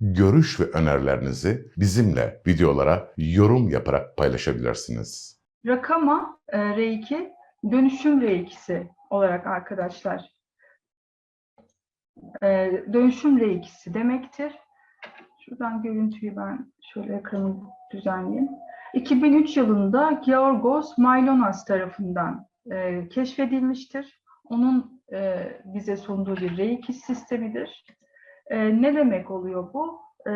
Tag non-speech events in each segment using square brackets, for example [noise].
görüş ve önerilerinizi bizimle videolara yorum yaparak paylaşabilirsiniz. Rakama e, R2 dönüşüm R2'si olarak arkadaşlar. E, dönüşüm R2'si demektir. Şuradan görüntüyü ben şöyle ekranı düzenleyeyim. 2003 yılında Georgos Mailonas tarafından e, keşfedilmiştir. Onun e, bize sunduğu bir R2 sistemidir. E, ne demek oluyor bu? E,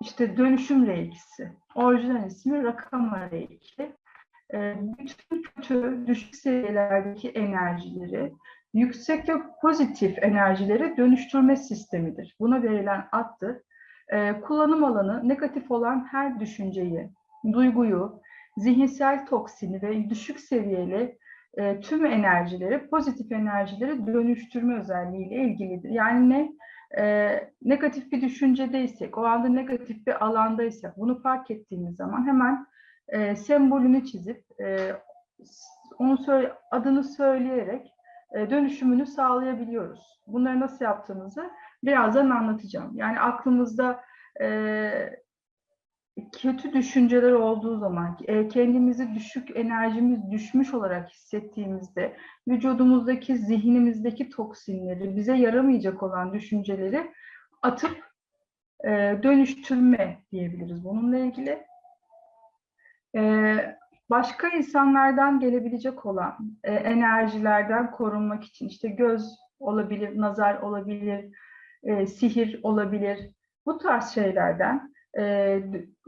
işte dönüşüm R2'si. Orijinal ismi Rakama R2. E, bütün kötü, düşük seviyelerdeki enerjileri yüksek ve pozitif enerjileri dönüştürme sistemidir. Buna verilen addır. E, kullanım alanı negatif olan her düşünceyi, duyguyu, zihinsel toksini ve düşük seviyeli e, tüm enerjileri pozitif enerjileri dönüştürme özelliğiyle ilgilidir. Yani ne? E, negatif bir düşüncedeysek, o anda negatif bir alandaysak bunu fark ettiğimiz zaman hemen e, sembolünü çizip e, onu söyle, adını söyleyerek e, dönüşümünü sağlayabiliyoruz. Bunları nasıl yaptığımızı birazdan anlatacağım. Yani aklımızda e, kötü düşünceler olduğu zaman, e, kendimizi düşük enerjimiz düşmüş olarak hissettiğimizde, vücudumuzdaki, zihnimizdeki toksinleri, bize yaramayacak olan düşünceleri atıp e, dönüştürme diyebiliriz bununla ilgili. E, başka insanlardan gelebilecek olan enerjilerden korunmak için işte göz olabilir, nazar olabilir, sihir olabilir. Bu tarz şeylerden e,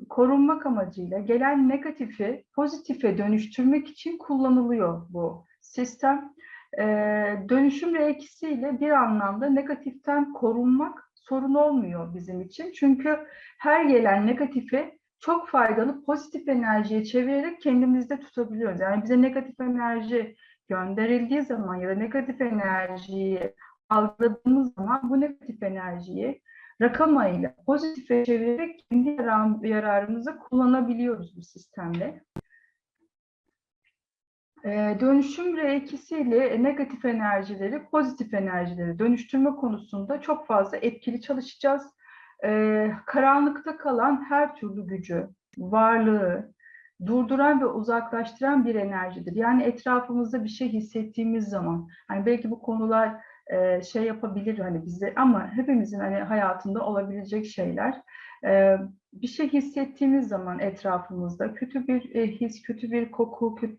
korunmak amacıyla gelen negatifi pozitife dönüştürmek için kullanılıyor bu sistem. E, dönüşüm reakisiyle bir anlamda negatiften korunmak sorun olmuyor bizim için. Çünkü her gelen negatifi çok faydalı pozitif enerjiye çevirerek kendimizde tutabiliyoruz. Yani bize negatif enerji gönderildiği zaman ya da negatif enerjiyi algıladığımız zaman bu negatif enerjiyi rakamayla pozitife çevirerek kendi yararımıza kullanabiliyoruz bu sistemle. Ee, dönüşüm R2'si ile negatif enerjileri pozitif enerjileri dönüştürme konusunda çok fazla etkili çalışacağız. Ee, karanlıkta kalan her türlü gücü, varlığı, durduran ve uzaklaştıran bir enerjidir. Yani etrafımızda bir şey hissettiğimiz zaman, hani belki bu konular e, şey yapabilir hani bize ama hepimizin hani hayatında olabilecek şeyler. E, bir şey hissettiğimiz zaman etrafımızda kötü bir e, his, kötü bir koku, kötü,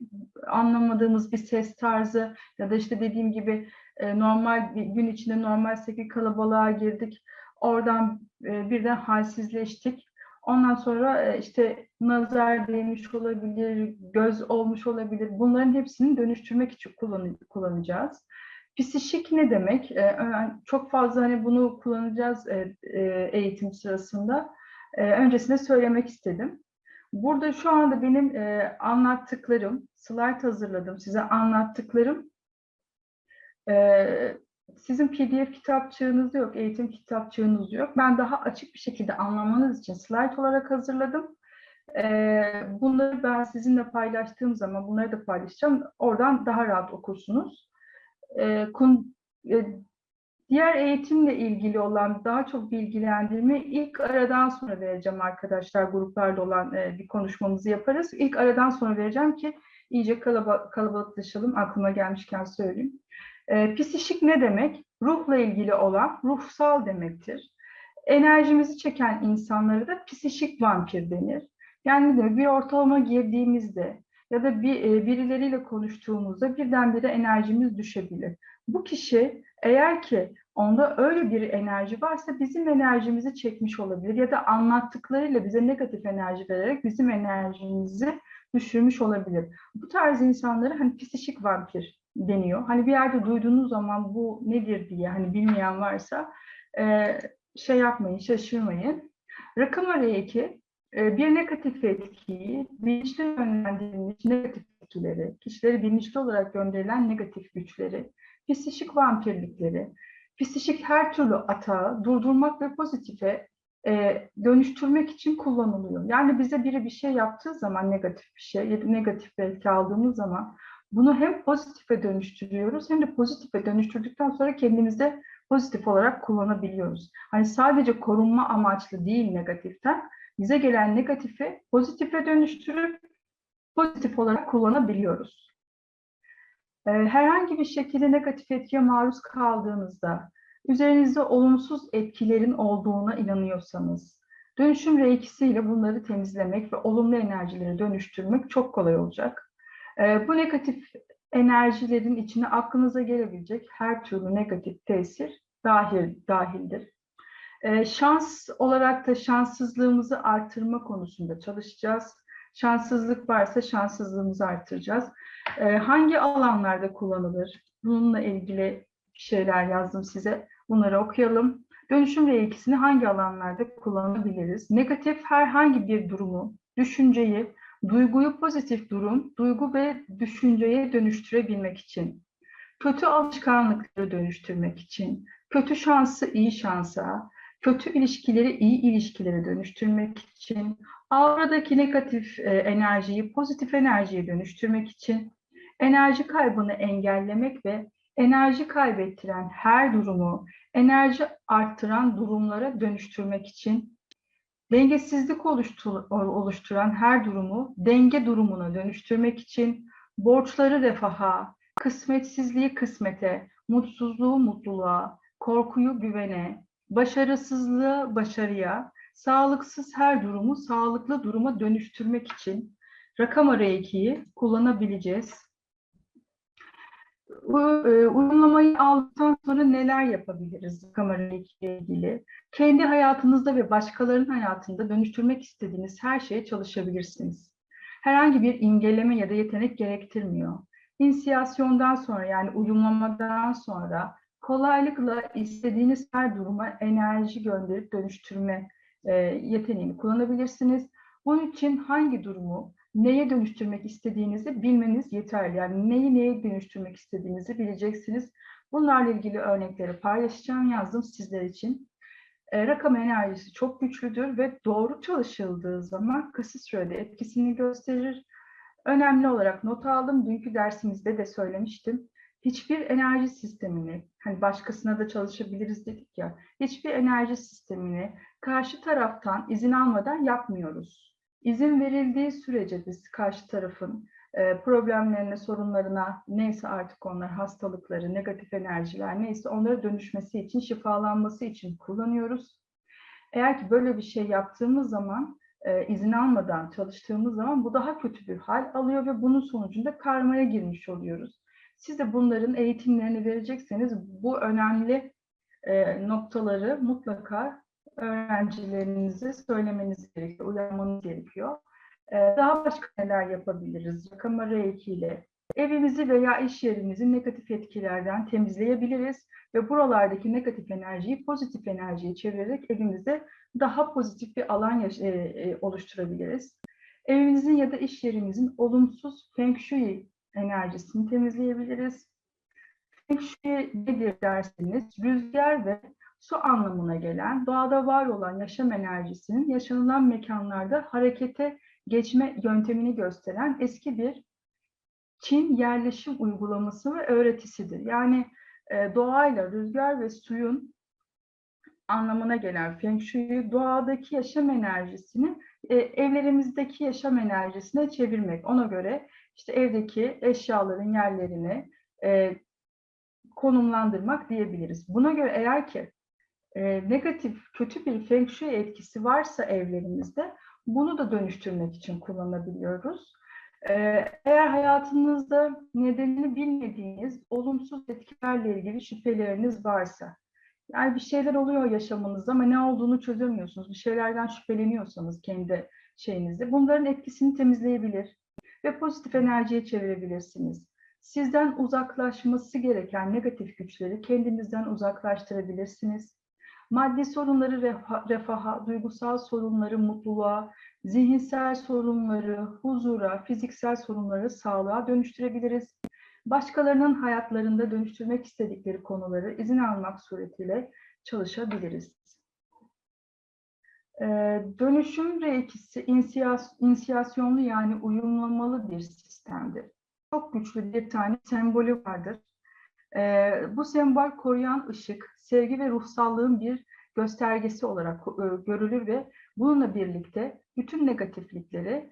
anlamadığımız bir ses tarzı ya da işte dediğim gibi e, normal gün içinde normal bir kalabalığa girdik. Oradan birden halsizleştik. Ondan sonra işte nazar değmiş olabilir, göz olmuş olabilir. Bunların hepsini dönüştürmek için kullan kullanacağız. Psişik ne demek? Ee, çok fazla hani bunu kullanacağız e, e, eğitim sırasında. Ee, öncesinde söylemek istedim. Burada şu anda benim e, anlattıklarım, slide hazırladım size anlattıklarım. Ee, sizin PDF kitapçığınız yok, eğitim kitapçığınız yok. Ben daha açık bir şekilde anlamanız için slide olarak hazırladım. Bunları ben sizinle paylaştığım zaman, bunları da paylaşacağım. Oradan daha rahat okursunuz e, kun, e, diğer eğitimle ilgili olan daha çok bilgilendirme ilk aradan sonra vereceğim arkadaşlar. Gruplarla olan e, bir konuşmamızı yaparız. İlk aradan sonra vereceğim ki iyice kalaba, kalabalıklaşalım. Aklıma gelmişken söyleyeyim. E, psişik ne demek? Ruhla ilgili olan ruhsal demektir. Enerjimizi çeken insanlara da psişik vampir denir. Yani de bir ortalama girdiğimizde ya da bir e, birileriyle konuştuğumuzda birdenbire enerjimiz düşebilir. Bu kişi eğer ki onda öyle bir enerji varsa bizim enerjimizi çekmiş olabilir ya da anlattıklarıyla bize negatif enerji vererek bizim enerjimizi düşürmüş olabilir. Bu tarz insanlara hani psikik vampir deniyor. Hani bir yerde duyduğunuz zaman bu nedir diye hani bilmeyen varsa e, şey yapmayın, şaşırmayın. Rakam araya 2 e, bir negatif etkiyi bilinçli yönlendirilmiş negatif etkileri, kişileri bilinçli olarak gönderilen negatif güçleri, psikik vampirlikleri, psikik her türlü atağı durdurmak ve pozitife e, dönüştürmek için kullanılıyor. Yani bize biri bir şey yaptığı zaman negatif bir şey, negatif bir etki aldığımız zaman bunu hem pozitife dönüştürüyoruz hem de pozitife dönüştürdükten sonra kendimizde pozitif olarak kullanabiliyoruz. Hani sadece korunma amaçlı değil negatiften, bize gelen negatifi pozitife dönüştürüp pozitif olarak kullanabiliyoruz. Ee, Herhangi bir şekilde negatif etkiye maruz kaldığınızda, üzerinizde olumsuz etkilerin olduğuna inanıyorsanız, dönüşüm reikisiyle bunları temizlemek ve olumlu enerjileri dönüştürmek çok kolay olacak. Ee, Bu negatif enerjilerin içine aklınıza gelebilecek her türlü negatif tesir dahil dahildir. Ee, şans olarak da şanssızlığımızı artırma konusunda çalışacağız. Şanssızlık varsa şanssızlığımızı artıracağız. Ee, hangi alanlarda kullanılır? Bununla ilgili şeyler yazdım size. Bunları okuyalım. Dönüşüm reikisini hangi alanlarda kullanabiliriz? Negatif herhangi bir durumu, düşünceyi, duyguyu pozitif durum, duygu ve düşünceye dönüştürebilmek için, kötü alışkanlıkları dönüştürmek için, kötü şansı iyi şansa, kötü ilişkileri iyi ilişkilere dönüştürmek için, auradaki negatif e, enerjiyi pozitif enerjiye dönüştürmek için, enerji kaybını engellemek ve enerji kaybettiren her durumu enerji arttıran durumlara dönüştürmek için, dengesizlik oluştur- oluşturan her durumu denge durumuna dönüştürmek için, borçları refaha, kısmetsizliği kısmete, mutsuzluğu mutluluğa, korkuyu güvene, başarısızlığı başarıya, sağlıksız her durumu sağlıklı duruma dönüştürmek için rakam arayı 2'yi kullanabileceğiz. Bu e, uygulamayı aldıktan sonra neler yapabiliriz rakam arayı 2 ile ilgili? Kendi hayatınızda ve başkalarının hayatında dönüştürmek istediğiniz her şeye çalışabilirsiniz. Herhangi bir imgeleme ya da yetenek gerektirmiyor. İnisiyasyondan sonra yani uyumlamadan sonra kolaylıkla istediğiniz her duruma enerji gönderip dönüştürme e, yeteneğini kullanabilirsiniz. Bunun için hangi durumu neye dönüştürmek istediğinizi bilmeniz yeterli. Yani neyi neye dönüştürmek istediğinizi bileceksiniz. Bunlarla ilgili örnekleri paylaşacağım, yazdım sizler için. E, rakam enerjisi çok güçlüdür ve doğru çalışıldığı zaman kısa sürede etkisini gösterir. Önemli olarak not aldım. Dünkü dersimizde de söylemiştim hiçbir enerji sistemini, hani başkasına da çalışabiliriz dedik ya, hiçbir enerji sistemini karşı taraftan izin almadan yapmıyoruz. İzin verildiği sürece biz karşı tarafın e, problemlerine, sorunlarına, neyse artık onlar hastalıkları, negatif enerjiler neyse onlara dönüşmesi için, şifalanması için kullanıyoruz. Eğer ki böyle bir şey yaptığımız zaman, e, izin almadan çalıştığımız zaman bu daha kötü bir hal alıyor ve bunun sonucunda karmaya girmiş oluyoruz. Siz de bunların eğitimlerini verecekseniz bu önemli e, noktaları mutlaka öğrencilerinize söylemeniz gerekiyor, uyanmanız gerekiyor. E, daha başka neler yapabiliriz? Rakam reiki ile evimizi veya iş yerimizi negatif etkilerden temizleyebiliriz ve buralardaki negatif enerjiyi pozitif enerjiye çevirerek evimizde daha pozitif bir alan e, e, oluşturabiliriz. Evimizin ya da iş yerimizin olumsuz feng shui enerjisini temizleyebiliriz. Feng Shui nedir derseniz rüzgar ve su anlamına gelen doğada var olan yaşam enerjisinin yaşanılan mekanlarda harekete geçme yöntemini gösteren eski bir Çin yerleşim uygulaması ve öğretisidir. Yani e, doğayla rüzgar ve suyun anlamına gelen Feng Shui doğadaki yaşam enerjisini e, evlerimizdeki yaşam enerjisine çevirmek. Ona göre işte evdeki eşyaların yerlerini e, konumlandırmak diyebiliriz. Buna göre eğer ki e, negatif, kötü bir feng shui etkisi varsa evlerimizde bunu da dönüştürmek için kullanabiliyoruz. E, eğer hayatınızda nedenini bilmediğiniz olumsuz etkilerle ilgili şüpheleriniz varsa Yani bir şeyler oluyor yaşamınızda ama ne olduğunu çözemiyorsunuz. Bir şeylerden şüpheleniyorsanız kendi şeyinizde bunların etkisini temizleyebilir ve pozitif enerjiye çevirebilirsiniz. Sizden uzaklaşması gereken negatif güçleri kendinizden uzaklaştırabilirsiniz. Maddi sorunları refa- refaha, duygusal sorunları mutluluğa, zihinsel sorunları huzura, fiziksel sorunları sağlığa dönüştürebiliriz. Başkalarının hayatlarında dönüştürmek istedikleri konuları izin almak suretiyle çalışabiliriz. Ee, dönüşüm reikisi inisiyasyonlu yani uyumlamalı bir sistemdir. Çok güçlü bir tane sembolü vardır. Ee, bu sembol koruyan ışık, sevgi ve ruhsallığın bir göstergesi olarak e, görülür ve bununla birlikte bütün negatiflikleri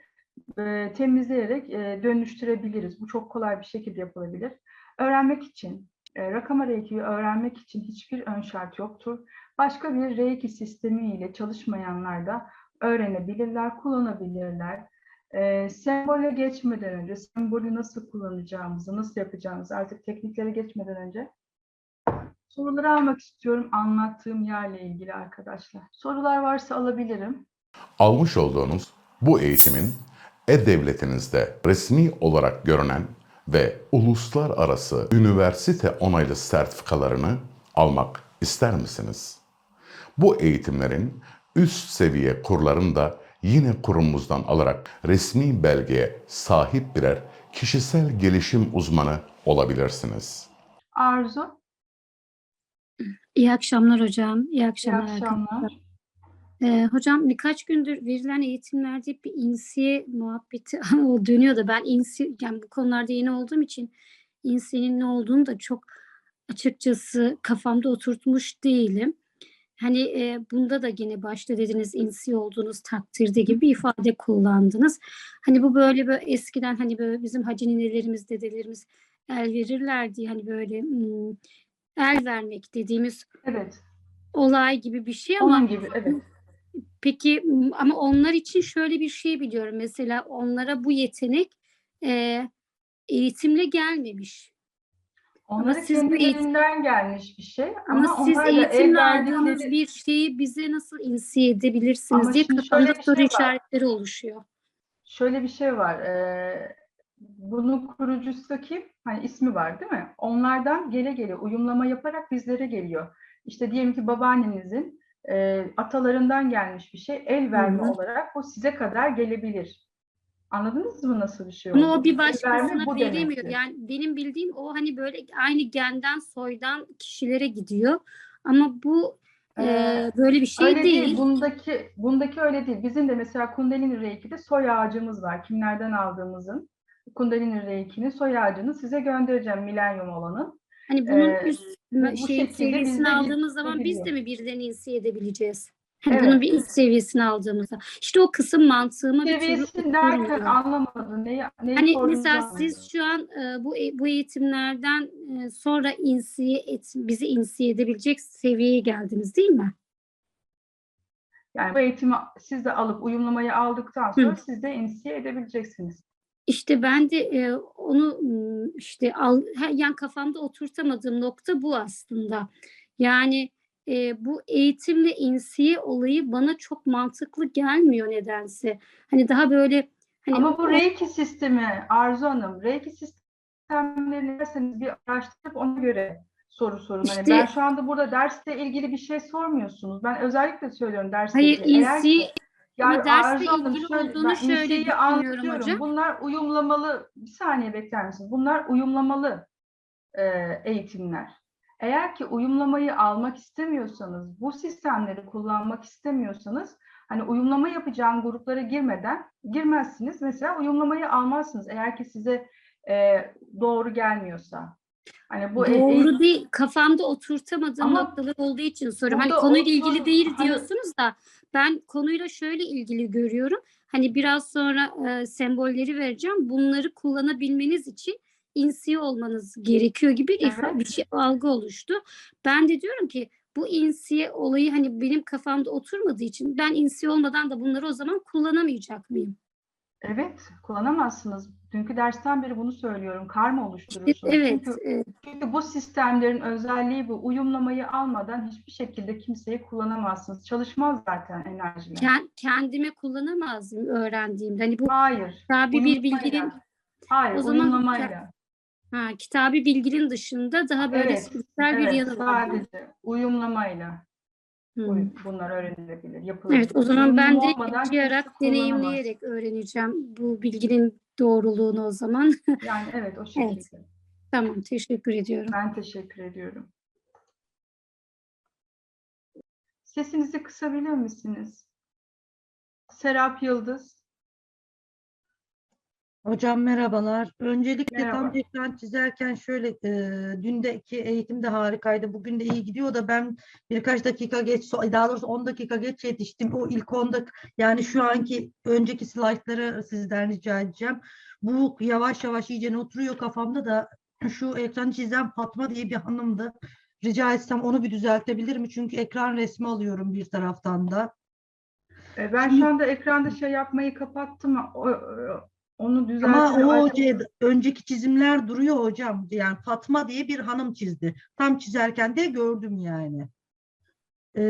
e, temizleyerek e, dönüştürebiliriz. Bu çok kolay bir şekilde yapılabilir. Öğrenmek için, e, rakama reiki'yi öğrenmek için hiçbir ön şart yoktur. Başka bir reiki sistemiyle çalışmayanlar da öğrenebilirler, kullanabilirler. E, sembole geçmeden önce, sembolü nasıl kullanacağımızı, nasıl yapacağımızı artık tekniklere geçmeden önce soruları almak istiyorum anlattığım yerle ilgili arkadaşlar. Sorular varsa alabilirim. Almış olduğunuz bu eğitimin e-devletinizde resmi olarak görünen ve uluslararası üniversite onaylı sertifikalarını almak ister misiniz? Bu eğitimlerin üst seviye kurlarını da yine kurumumuzdan alarak resmi belgeye sahip birer kişisel gelişim uzmanı olabilirsiniz. Arzu, İyi akşamlar hocam. İyi iyi akşamlar. arkadaşlar. Ee, hocam birkaç gündür verilen eğitimlerde hep bir insiye muhabbeti [laughs] dönüyor da ben insi yani bu konularda yeni olduğum için insiyenin ne olduğunu da çok açıkçası kafamda oturtmuş değilim. Hani e, bunda da yine başta dediniz insi olduğunuz takdirde gibi bir ifade kullandınız. Hani bu böyle böyle eskiden hani böyle bizim hacı ninelerimiz, dedelerimiz el verirlerdi. Hani böyle hmm, el vermek dediğimiz Evet, olay gibi bir şey ama onun gibi, evet. Peki ama onlar için şöyle bir şey biliyorum. Mesela onlara bu yetenek e, eğitimle gelmemiş. Onların siz bu eğitim- kendilerinden gelmiş bir şey. Ama, Ama, siz eğitimle aldığınız verdikleri... bir şeyi bize nasıl insiye edebilirsiniz Ama diye kafamda soru şey var. işaretleri oluşuyor. Şöyle bir şey var. eee bunun kurucusu kim? Hani ismi var değil mi? Onlardan gele gele uyumlama yaparak bizlere geliyor. İşte diyelim ki babaannenizin eee, atalarından gelmiş bir şey. El verme hı. olarak bu size kadar gelebilir. Anladınız mı nasıl bir şey Bunu o olduğunu? bir El verme başkasına bu veremiyor. demektir. Yani benim bildiğim o hani böyle aynı genden soydan kişilere gidiyor. Ama bu e, Ee, böyle bir şey öyle değil. değil. Bundaki bundaki öyle değil. Bizim de mesela Kundalini Reiki'de soy ağacımız var. Kimlerden aldığımızın. Kundalini Reiki'nin soy ağacını size göndereceğim milenyum olanın. Hani bunun Ee, üst bu- şey seviyesini aldığımız zaman biz de mi birden insiye edebileceğiz? Hani Evet. bunun bir üst seviyesini aldığımızda. İşte o kısım mantığıma bir türlü derken anlamadım. Neyi, neyi Hani mesela anlamadım. siz şu an e, bu e- bu eğitimlerden e, sonra insiye et, bizi insiye edebilecek seviyeye geldiniz değil mi? Yani bu eğitimi siz de alıp uyumlamayı aldıktan sonra Hı. siz de inisiye edebileceksiniz. İşte ben de e, onu işte al, yani kafamda oturtamadığım nokta bu aslında. Yani e, bu eğitimle insiye olayı bana çok mantıklı gelmiyor nedense. Hani daha böyle hani Ama bu Reiki sistemi Arzu Hanım, Reiki sistemlerini derseniz bir araştırıp ona göre soru sorun. Hani İşte- ben şu anda burada dersle ilgili bir şey sormuyorsunuz. Ben özellikle söylüyorum dersle hayır ilgili. Eğer ki- insiye ama Yani dersle Arzu ilgili şöyle- olduğunu şöyle düşünüyorum hocam. Bunlar uyumlamalı, bir saniye bekler misiniz? Bunlar uyumlamalı e, eğitimler. Eğer ki uyumlamayı almak istemiyorsanız, bu sistemleri kullanmak istemiyorsanız, hani uyumlama yapacağım gruplara girmeden girmezsiniz. Mesela uyumlamayı almazsınız eğer ki size e, doğru gelmiyorsa. Hani bu e- Doğru eğitim- değil. Kafamda oturtamadığım Ama noktalar olduğu için soruyorum. Hani konuyla ilgili değil hani- diyorsunuz da ben konuyla şöyle ilgili görüyorum. Hani biraz sonra e, sembolleri vereceğim. Bunları kullanabilmeniz için insiye olmanız gerekiyor gibi Evet. bir şey algı oluştu. Ben de diyorum ki bu insiye olayı hani benim kafamda oturmadığı için ben insiye olmadan da bunları o zaman kullanamayacak mıyım? Evet, kullanamazsınız. Dünkü dersten beri bunu söylüyorum. Karma oluşturursunuz. Evet, Çünkü, çünkü bu sistemlerin özelliği bu. Uyumlamayı almadan hiçbir şekilde kimseyi kullanamazsınız. Çalışmaz zaten enerjiler. ken- kendime kullanamazdım öğrendiğimde. Hani bu Hayır. tabi bir bilginin Hayır, O zaman- uyumlamayla. ha, kitabi bilginin dışında daha böyle Evet, bir Evet, yanı var. sadece uyumlamayla Bunlar öğrenilebilir, yapılabilir. Evet, o zaman ben de yaşayarak, deneyimleyerek öğreneceğim bu bilginin doğruluğunu o zaman. [laughs] Yani evet, o şekilde. Tamam, teşekkür ediyorum. Ben teşekkür ediyorum. Sesinizi kısabilir misiniz? Serap Yıldız. Hocam merhabalar. Öncelikle Merhaba. tam ekran çizerken şöyle e, dündeki eğitim de harikaydı. Bugün de iyi gidiyor da ben birkaç dakika geç daha doğrusu 10 dakika geç yetiştim. O ilk 10 dak yani şu anki önceki slaytları sizden rica edeceğim. Bu yavaş yavaş iyice oturuyor kafamda da şu ekran çizen Fatma diye bir hanımdı. Rica etsem onu bir düzeltebilir mi? Çünkü ekran resmi alıyorum bir taraftan da. E, Ben şu anda ekranda şey yapmayı kapattım. O, onu Ama düzelteceğim. o Acaba- şey, önceki çizimler duruyor hocam. Yani Fatma diye bir hanım çizdi. Tam çizerken de gördüm yani. Ee,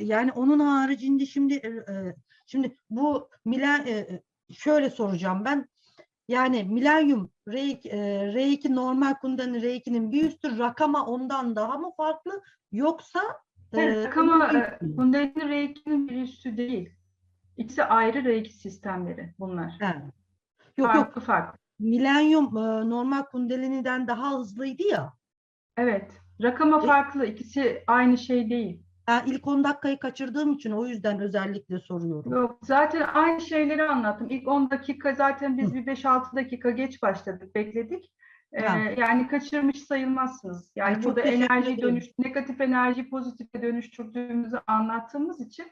yani onun haricinde şimdi e, e, şimdi bu milen e, şöyle soracağım ben. Yani milenyum reiki, e, reiki normal kundalini reikinin bir üstü rakama ondan daha mı farklı yoksa Hayır, e, Rakama, e? Kundalini Reiki'nin bir üstü değil. İkisi ayrı Reiki sistemleri bunlar. He. Yok yok Farklı farklı. milenyum e, normal kundaliniden daha hızlıydı ya. Evet. Rakama E- farklı. İkisi aynı şey değil. Ben ilk 10 dakikayı kaçırdığım için o yüzden özellikle soruyorum. Yok, zaten aynı şeyleri anlattım. İlk 10 dakika zaten biz bir 5-6 dakika geç başladık, bekledik. Ee, Ha. yani kaçırmış sayılmazsınız. Yani çok burada enerji dönüş, negatif enerji pozitife dönüştürdüğümüzü anlattığımız için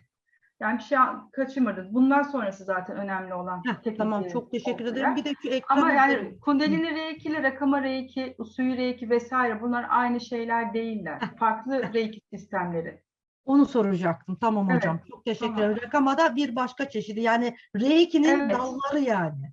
yani bir şey kaçırmadınız. Bundan sonrası zaten önemli olan Heh, tamam çok teşekkür ederim. Bir de şu ekran Ama yani Kundalini Reiki ile Rakama Reiki, Usuyu Reiki vesaire bunlar aynı şeyler değiller. Farklı Reiki sistemleri. onu soracaktım. Tamam Evet, hocam. Çok teşekkür tamam. ederim. Ama da bir başka çeşidi. Yani Reiki'nin Evet. dalları yani.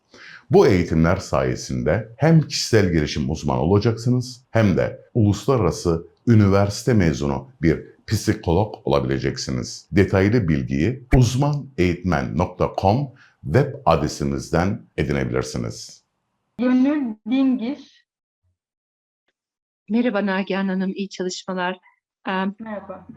Bu eğitimler sayesinde hem kişisel gelişim uzmanı olacaksınız hem de uluslararası üniversite mezunu bir psikolog olabileceksiniz. Detaylı bilgiyi uzmaneğitmen.com web adresimizden edinebilirsiniz. Gönül Dingir. Merhaba Nagihan Hanım, iyi çalışmalar. Merhaba.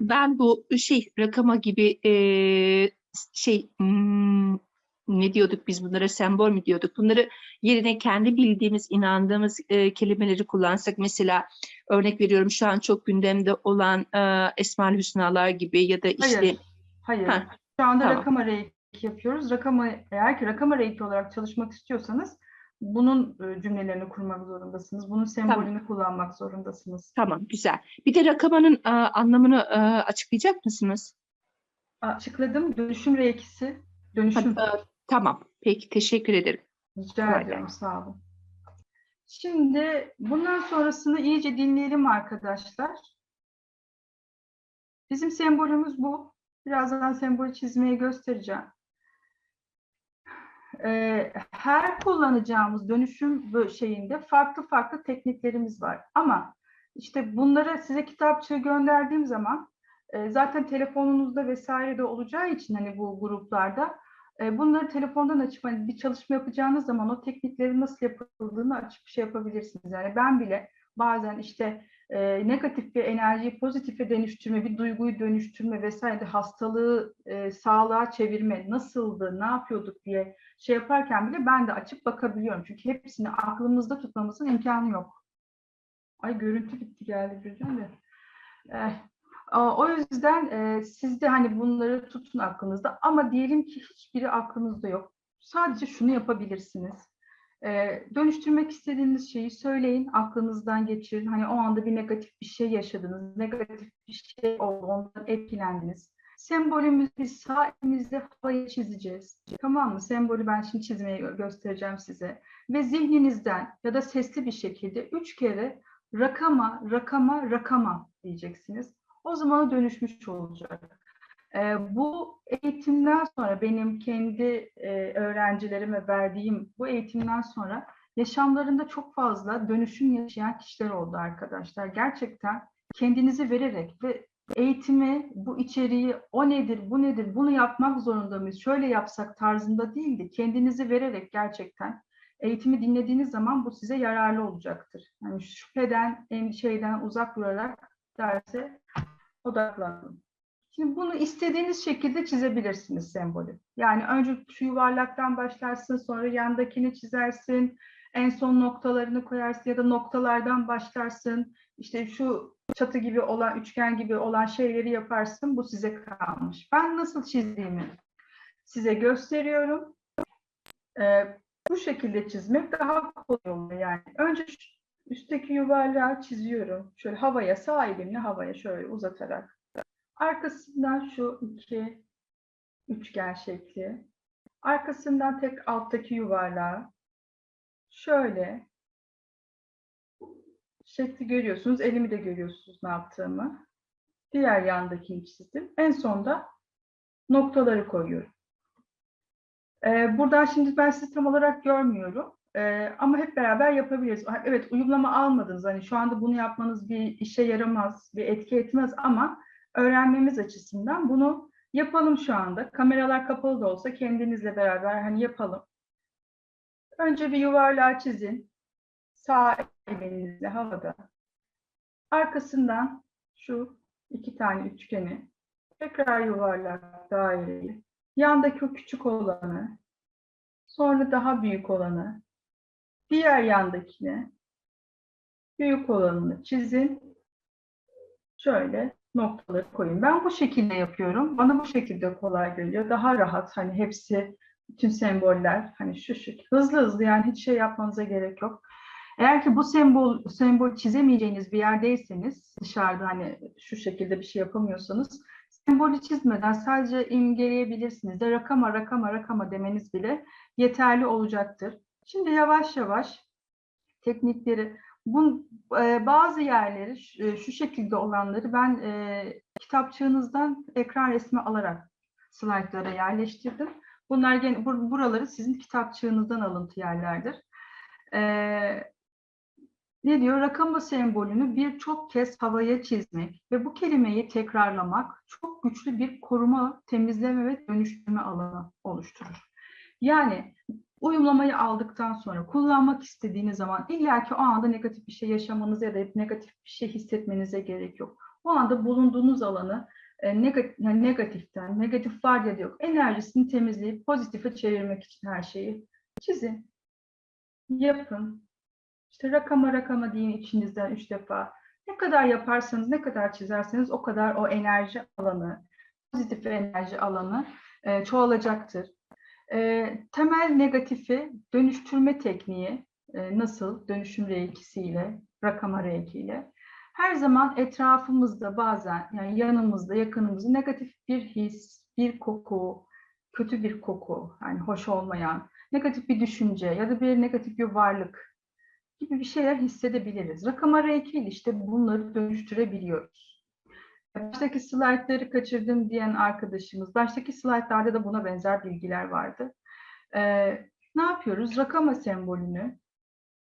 Ben bu şey rakama gibi eee, şey hmm, ne diyorduk biz bunlara sembol mü diyorduk? Bunları yerine kendi bildiğimiz, inandığımız eee, kelimeleri kullansak mesela örnek veriyorum şu an çok gündemde olan eee Esma-ül Hüsnalar gibi ya da işte Hayır. Hayır. Ha, Şu anda tamam. Rakama Reiki yapıyoruz. Rakama, eğer ki Rakama Reiki olarak çalışmak istiyorsanız bunun e, cümlelerini kurmak zorundasınız. Bunun sembolünü kullanmak zorundasınız. tamam güzel. Bir de rakamanın eee, anlamını eee, açıklayacak mısınız? Açıkladım. Dönüşüm Reiki'si. Dönüşüm. Eee, tamam. Peki teşekkür ederim. Rica ediyorum. Sağ olun. Şimdi bundan sonrasını iyice dinleyelim arkadaşlar. Bizim sembolümüz bu. Birazdan sembolü çizmeye göstereceğim. Ee, her kullanacağımız dönüşüm şeyinde farklı farklı tekniklerimiz var. Ama işte bunları size kitapçığı gönderdiğim zaman e, zaten telefonunuzda vesaire de olacağı için hani bu gruplarda bunları telefondan açıp hani bir çalışma yapacağınız zaman o tekniklerin nasıl yapıldığını açıp şey yapabilirsiniz. Yani ben bile bazen işte e, negatif bir enerjiyi pozitife dönüştürme, bir duyguyu dönüştürme vesaire hastalığı e, sağlığa çevirme nasıldı, ne yapıyorduk diye şey yaparken bile ben de açıp bakabiliyorum. Çünkü hepsini aklımızda tutmamızın imkanı yok. Ay görüntü gitti geldi birden de. Eh, o yüzden e, siz de hani bunları tutun aklınızda ama diyelim ki hiçbiri aklınızda yok. Sadece şunu yapabilirsiniz. Ee, dönüştürmek istediğiniz şeyi söyleyin, aklınızdan geçirin. Hani o anda bir negatif bir şey yaşadınız, negatif bir şey oldu, ondan etkilendiniz. Sembolümüzü sağ elimizde havaya çizeceğiz. Tamam mı? Sembolü ben şimdi çizmeyi gö- göstereceğim size. Ve zihninizden ya da sesli bir şekilde üç kere rakama, rakama, rakama diyeceksiniz. O zaman o dönüşmüş olacak. Ee, bu eğitimden sonra benim kendi e, öğrencilerime verdiğim bu eğitimden sonra yaşamlarında çok fazla dönüşüm yaşayan kişiler oldu arkadaşlar. Gerçekten kendinizi vererek ve eğitimi, bu içeriği, o nedir, bu nedir, bunu yapmak zorunda mıyız, şöyle yapsak tarzında değildi. Kendinizi vererek gerçekten eğitimi dinlediğiniz zaman bu size yararlı olacaktır. Yani şüpheden, endişeden uzak durarak derse odaklanın. Şimdi bunu istediğiniz şekilde çizebilirsiniz sembolü. Yani önce şu yuvarlaktan başlarsın, sonra yandakini çizersin, en son noktalarını koyarsın ya da noktalardan başlarsın. İşte şu çatı gibi olan, üçgen gibi olan şeyleri yaparsın. Bu size kalmış. Ben nasıl çizdiğimi size gösteriyorum. Ee, bu şekilde çizmek daha kolay oluyor yani. Önce şu üstteki yuvarlağı çiziyorum. Şöyle havaya, sağ elimle havaya şöyle uzatarak. Arkasından şu iki üçgen şekli. Arkasından tek alttaki yuvarlağı. Şöyle şekli görüyorsunuz. Elimi de görüyorsunuz ne yaptığımı. Diğer yandakini çizdim. En sonda noktaları koyuyorum. Ee, buradan şimdi ben sizi tam olarak görmüyorum. Ee, ama hep beraber yapabiliriz. Evet uyumlama almadınız. Hani şu anda bunu yapmanız bir işe yaramaz, bir etki etmez ama öğrenmemiz açısından bunu yapalım şu anda. Kameralar kapalı da olsa kendinizle beraber hani yapalım. Önce bir yuvarlağı çizin. Sağ elinizle havada. Arkasından şu iki tane üçgeni. Tekrar yuvarlak daireyi. Yandaki o küçük olanı. Sonra daha büyük olanı. Diğer yandakini. Büyük olanını çizin. Şöyle noktaları koyun. Ben bu şekilde yapıyorum. Bana bu şekilde kolay geliyor. Daha rahat hani hepsi bütün semboller hani şu şekilde hızlı hızlı yani hiç şey yapmanıza gerek yok. Eğer ki bu sembol sembol çizemeyeceğiniz bir yerdeyseniz dışarıda hani şu şekilde bir şey yapamıyorsanız sembolü çizmeden sadece imgeleyebilirsiniz de rakama rakama rakama demeniz bile yeterli olacaktır. Şimdi yavaş yavaş teknikleri bu e, bazı yerleri şu, e, şu şekilde olanları ben e, kitapçığınızdan ekran resmi alarak slaytlara yerleştirdim. Bunlar gene bur- buraları sizin kitapçığınızdan alıntı yerlerdir. E, ne diyor? Rakama sembolünü birçok kez havaya çizmek ve bu kelimeyi tekrarlamak çok güçlü bir koruma, temizleme ve dönüştürme alanı oluşturur. Yani uyumlamayı aldıktan sonra kullanmak istediğiniz zaman illaki o anda negatif bir şey yaşamanıza ya da negatif bir şey hissetmenize gerek yok. O anda bulunduğunuz alanı e, negatiften, negatif var ya da yok, enerjisini temizleyip pozitife çevirmek için her şeyi çizin, yapın. İşte rakama rakama deyin içinizden üç defa. Ne kadar yaparsanız, ne kadar çizerseniz o kadar o enerji alanı, pozitif enerji alanı e, çoğalacaktır. E, temel negatifi dönüştürme tekniği e, nasıl? Dönüşüm reikisiyle, rakama reikiyle. Her zaman etrafımızda bazen yani yanımızda, yakınımızda negatif bir his, bir koku, kötü bir koku, yani hoş olmayan, negatif bir düşünce ya da bir negatif bir varlık gibi bir şeyler hissedebiliriz. Rakama reikiyle işte bunları dönüştürebiliyoruz. Baştaki slaytları kaçırdım diyen arkadaşımız, baştaki slaytlarda da buna benzer bilgiler vardı. Ee, ne yapıyoruz? Rakama sembolünü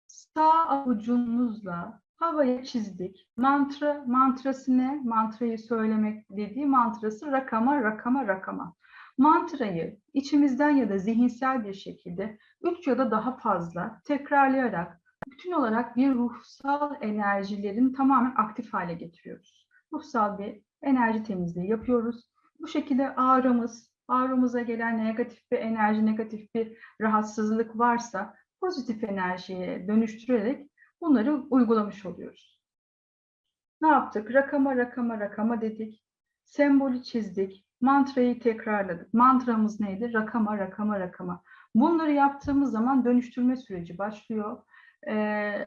sağ avucumuzla havaya çizdik. Mantra, mantrası ne? Mantrayı söylemek dediği mantrası rakama, rakama, rakama. Mantrayı içimizden ya da zihinsel bir şekilde üç ya da daha fazla tekrarlayarak bütün olarak bir ruhsal enerjilerin tamamen aktif hale getiriyoruz. Ruhsal bir enerji temizliği yapıyoruz. Bu şekilde ağrımız, ağrımıza gelen negatif bir enerji, negatif bir rahatsızlık varsa pozitif enerjiye dönüştürerek bunları uygulamış oluyoruz. Ne yaptık? Rakama, rakama, rakama dedik. Sembolü çizdik. Mantrayı tekrarladık. Mantramız neydi? Rakama, rakama, rakama. Bunları yaptığımız zaman dönüştürme süreci başlıyor. Ee,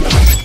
Yeah.